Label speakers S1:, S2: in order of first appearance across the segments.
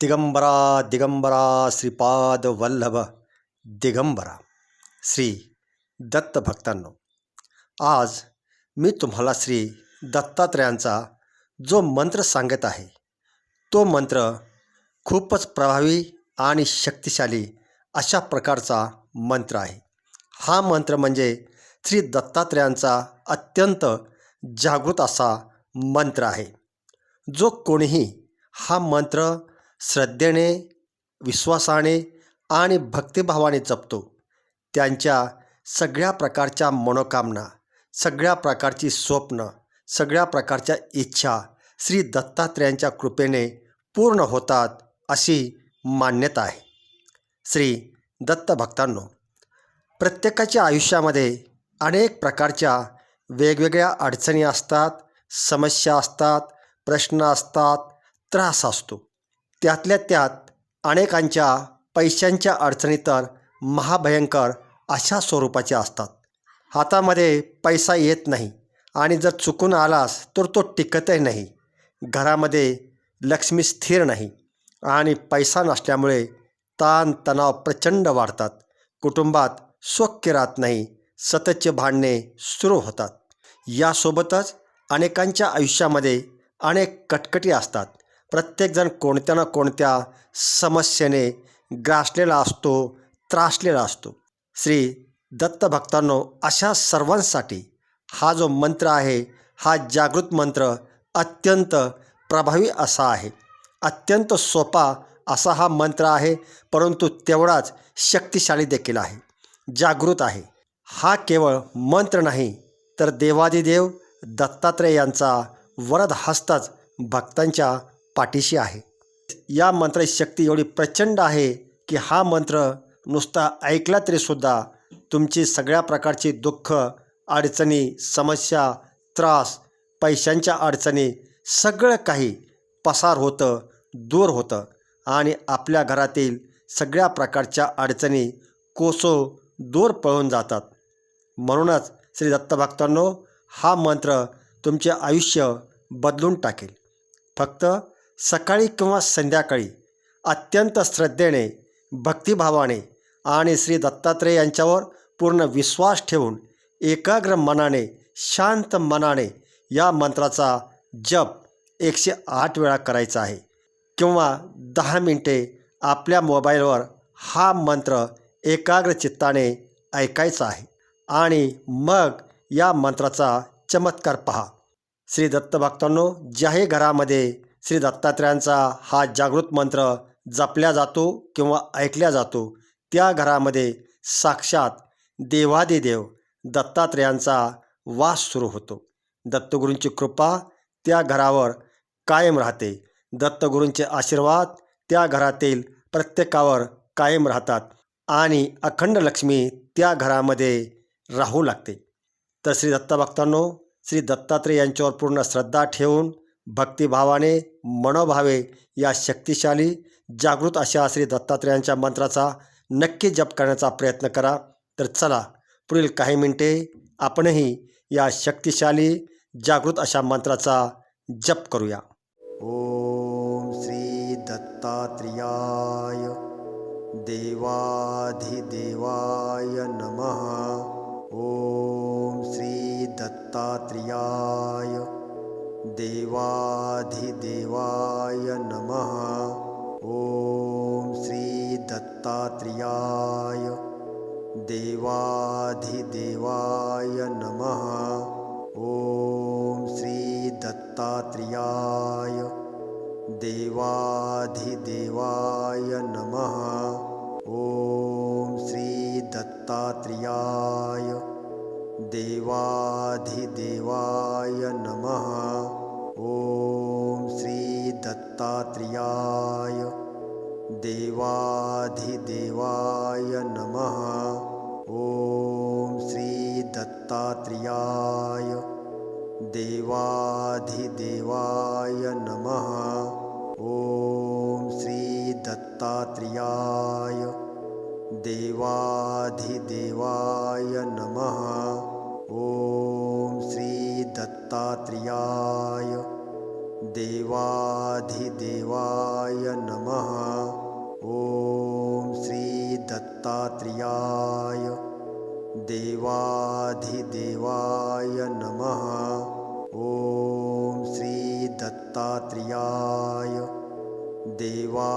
S1: दिगंबरा दिगंबरा श्रीपाद वल्लभ दिगंबरा। श्री दत्त भक्तांनो आज मी तुम्हाला श्री दत्तात्रयांचा जो मंत्र सांगत आहे तो मंत्र खूपच प्रभावी आणि शक्तिशाली अशा प्रकारचा मंत्र आहे. हा मंत्र म्हणजे श्री दत्तात्रयांचा अत्यंत जागृत असा मंत्र आहे. जो कोणीही हा मंत्र श्रद्धेने विश्वासाने आणि भक्तिभावाने जपतो. त्यांच्या सगळ्या प्रकारच्या मनोकामना सगळ्या प्रकारची स्वप्न सगळ्या प्रकारच्या इच्छा श्री दत्तात्रयांच्या कृपेने पूर्ण होतात अशी मान्यता आहे. श्री दत्त भक्तांनो प्रत्येकाच्या आयुष्यामध्ये अनेक प्रकारच्या वेगवेगळ्या अडचणी असतात समस्या असतात प्रश्न असतात त्रास असतो. त्यातल्या त्यात अनेकांच्या पैशांच्या अडचणी तर महाभयंकर अशा स्वरूपाच्या असतात. हातामध्ये पैसा येत नाही आणि जर चुकून आलास तर तो टिकतही नाही. घरामध्ये लक्ष्मी स्थिर नाही आणि पैसा नसल्यामुळे ताणतणाव प्रचंड वाढतात. कुटुंबात स्वक्य राहत नाही सततचे भांडणे सुरू होतात. यासोबतच अनेकांच्या आयुष्यामध्ये अनेक कटकटी असतात. प्रत्येकजण कोणत्या ना कोणत्या समस्येने ग्रासलेला असतो त्रासलेला असतो. श्री दत्तभक्तांनो अशा सर्वांसाठी हा जो मंत्र आहे हा जागृत मंत्र अत्यंत प्रभावी असा आहे. अत्यंत सोपा असा हा मंत्र आहे परंतु तेवढाच शक्तिशाली देखील आहे. जागृत आहे. हा केवळ मंत्र नाही तर देवादिदेव दत्तात्रय यांचा वरद हस्तच भक्तांच्या पाठीशी आहे. या मंत्राची शक्ती एवढी प्रचंड आहे की हा मंत्र नुसता ऐकला तरीसुद्धा तुमची सगळ्या प्रकारची दुःख अडचणी समस्या त्रास पैशांच्या अडचणी सगळं काही पसार होतं दूर होतं आणि आपल्या घरातील सगळ्या प्रकारच्या अडचणी कोसो दूर पळून जातात. म्हणूनच श्री दत्तभक्तांनो हा मंत्र तुमचे आयुष्य बदलून टाकेल. फक्त सकाळी किंवा संध्याकाळी अत्यंत श्रद्धेने भक्तिभावाने आणि श्री दत्तात्रय यांच्यावर पूर्ण विश्वास ठेवून एकाग्र मनाने शांत मनाने या मंत्राचा जप एकशे आठ वेळा करायचा आहे. किंवा दहा मिनटे आपल्या मोबाईलवर हा मंत्र एकाग्र चित्ताने ऐकायचा आहे. आणि मग या मंत्राचा चमत्कार पहा. श्री दत्तभक्तांनो ज्याही घरामध्ये श्री दत्तात्रयांचा हा जागृत मंत्र जपल्या जातो किंवा ऐकल्या जातो त्या घरामध्ये साक्षात देवादिदेव दत्तात्रयांचा वास सुरू होतो. दत्तगुरूंची कृपा त्या घरावर कायम राहते. दत्तगुरूंचे आशीर्वाद त्या घरातील प्रत्येकावर कायम राहतात आणि अखंड लक्ष्मी त्या घरामध्ये राहू लागते. तर श्री दत्तभक्तांनो श्री दत्तात्रय यांच्यावर पूर्ण श्रद्धा ठेवून भक्तिभावाने मनोभावे या शक्तिशाली जागृत अशा श्री दत्तात्रेयांच्या मंत्राचा नक्की जप करण्याचा प्रयत्न करा. तर चला पुढील काही मिनिटे आपणही या शक्तिशाली जागृत अशा मंत्राचा जप करूया. ओम श्री दत्तात्रेयाय देवाधिदेवाय नमः. ओम श्री दत्तात्रेयाय देवाधिदेवाय नमः। ओम श्री दत्तात्रेयाय देवाधिदेवाय नमः। ओम श्री दत्तात्रेयाय देवाधिदेवाय नमः। ओम श्री दत्तात्रेयाय देवाधिदेवाय नमः। ओम दत्तात्रेयाय देवाधिदेवाय नमः। ओम श्री दत्तात्रेयाय देवाधिदेवाय नमः। ओम श्री दत्तात्रेयाय देवाधिदेवाय नमः। ओम श्री दत्तात्रेयाय देवाधिदेवाय नमः। ॐ श्री दत्तात्रेयाय देवाधिदेवाय नमः। ॐ श्री दत्तात्रेयाय देवाधिदेवाय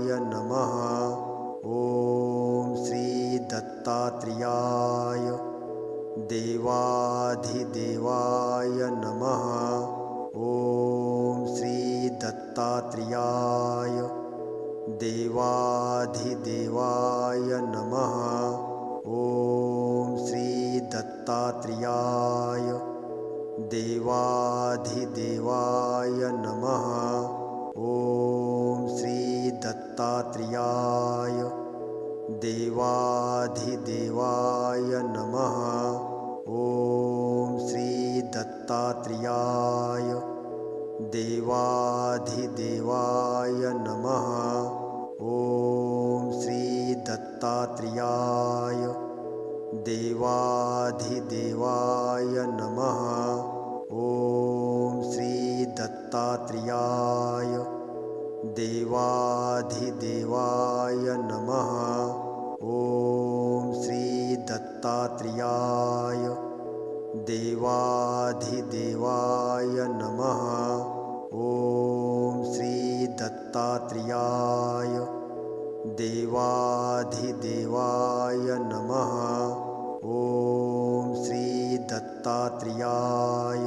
S1: नमः। ॐ श्री दत्तात्रेयाय देवाधिदेवाय नमः। दत्तात्रेयाय देवाधिदेवाय नमः। ॐ श्री दत्तात्रेयाय देवाधिदेवाय नमः। ॐ श्री दत्तात्रेयाय देवाधिदेवाय नमः। ॐ श्री दत्तात्रेयाय देवाधिदेवाय नमः। ॐ श्री दत्तात्रेयाय देवाधिदेवाय नमः। ॐ श्री दत्तात्रेयाय देवाधिदेवाय नमः। ॐ श्री दत्तात्रेयाय देवाधिदेवाय नमः। ॐ श्री दत्तात्रेयाय देवाधिदेवाय नमः। ॐ श्री दत्तात्रेयाय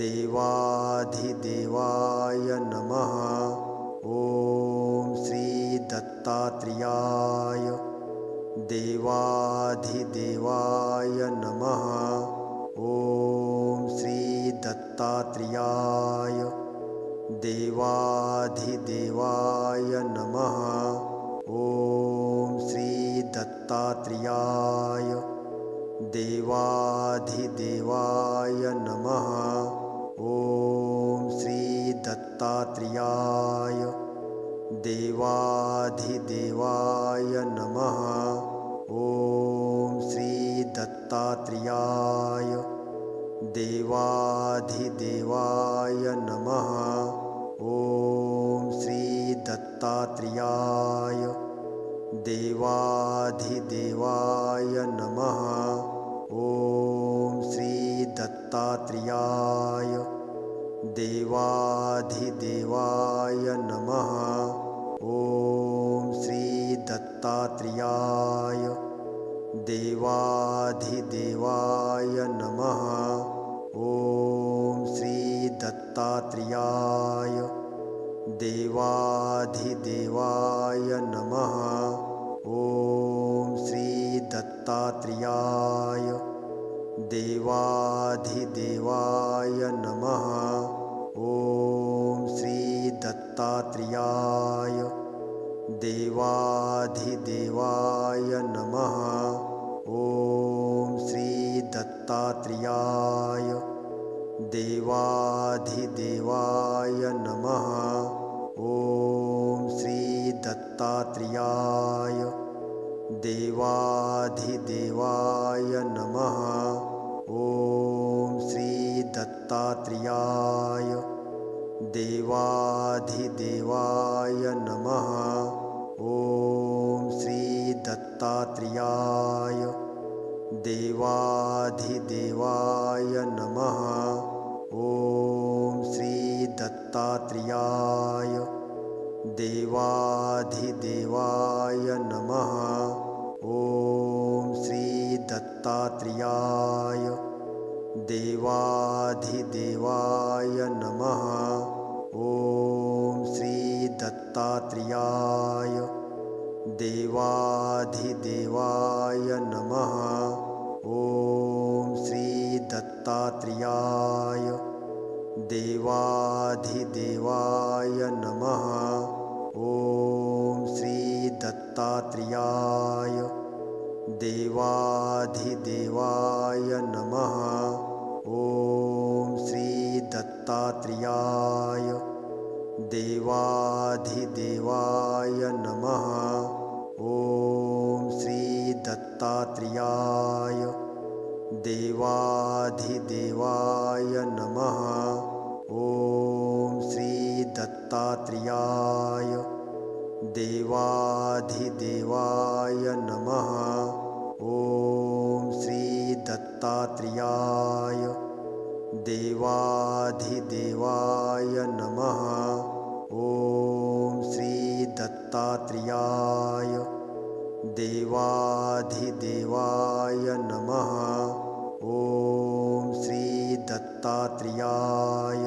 S1: देवाधिदेवाय नमः। ॐ श्री दत्तात्रेयाय देवाधिदेवाय नमः। ॐ दत्तात्रेयाय देवाधिदेवाय नमः। ॐ श्री दत्तात्रेयाय देवाधिदेवाय नमः। ॐ श्री दत्तात्रेयाय देवाधिदेवाय नमः। ॐ श्री दत्तात्रेयाय देवाधिदेवाय नमः। ॐ श्री दत्तात्रेयाय देवाधिदेवाय नमः। ॐ श्री दत्तात्रेयाय देवाधिदेवाय नमः। ॐ श्री दत्तात्रेयाय देवाधिदेवाय नमः। श्री दत्तात्रेयाय देवाधिदेवाय नमः। ॐ श्री दत्तात्रेयाय देवाधिदेवाय नमः। ॐ श्री दत्तात्रेयाय देवाधिदेवाय नमः। ॐ श्री दत्तात्रेयाय देवाधिदेवाय नमः। ॐ श्री दत्तात्रेयाय देवाधिदेवाय नमः। ॐ श्री दत्तात्रेयाय देवाधिदेवाय नमः। ॐ श्री दत्तात्रेयाय देवाधिदेवाय नमः। श्री दत्तात्रेयाय देवाधिदेवाय नमः। ॐ श्री दत्तात्रेयाय देवाधिदेवाय नमः। ॐ श्री दत्तात्रेयाय देवाधिदेवाय नमः। ॐ श्री दत्तात्रेयाय। देवाधिदेवाय नमः। ॐ श्री दत्तात्रेयाय देवाधिदेवाय नमः। ॐ श्री दत्तात्रेयाय देवाधिदेवाय नमः। ॐ श्री दत्तात्रेयाय देवाधिदेवाय नमः। श्री दत्तात्रियाय देवाधिदेवाय नमः। ॐ श्री दत्तात्रियाय देवाधिदेवाय नमः। ॐ श्री दत्तात्रियाय देवाधिदेवाय नमः। ॐ श्री दत्तात्रेयाय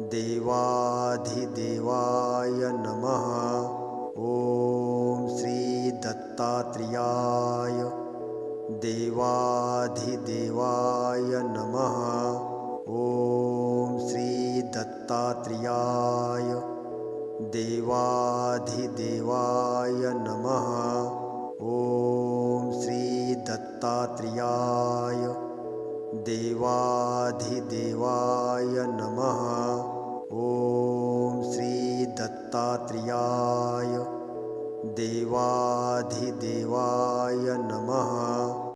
S1: देवाधिदेवाय नमः। ॐ श्री दत्तात्रेयाय। देवाधिदेवाय नमः। ॐ श्री दत्तात्रेयाय। देवाधिदेवाय नमः। ॐ श्री दत्तात्रेयाय। देवाधिदेवाय नमः। दत्तात्रेयाय देवाधिदेवाय नमः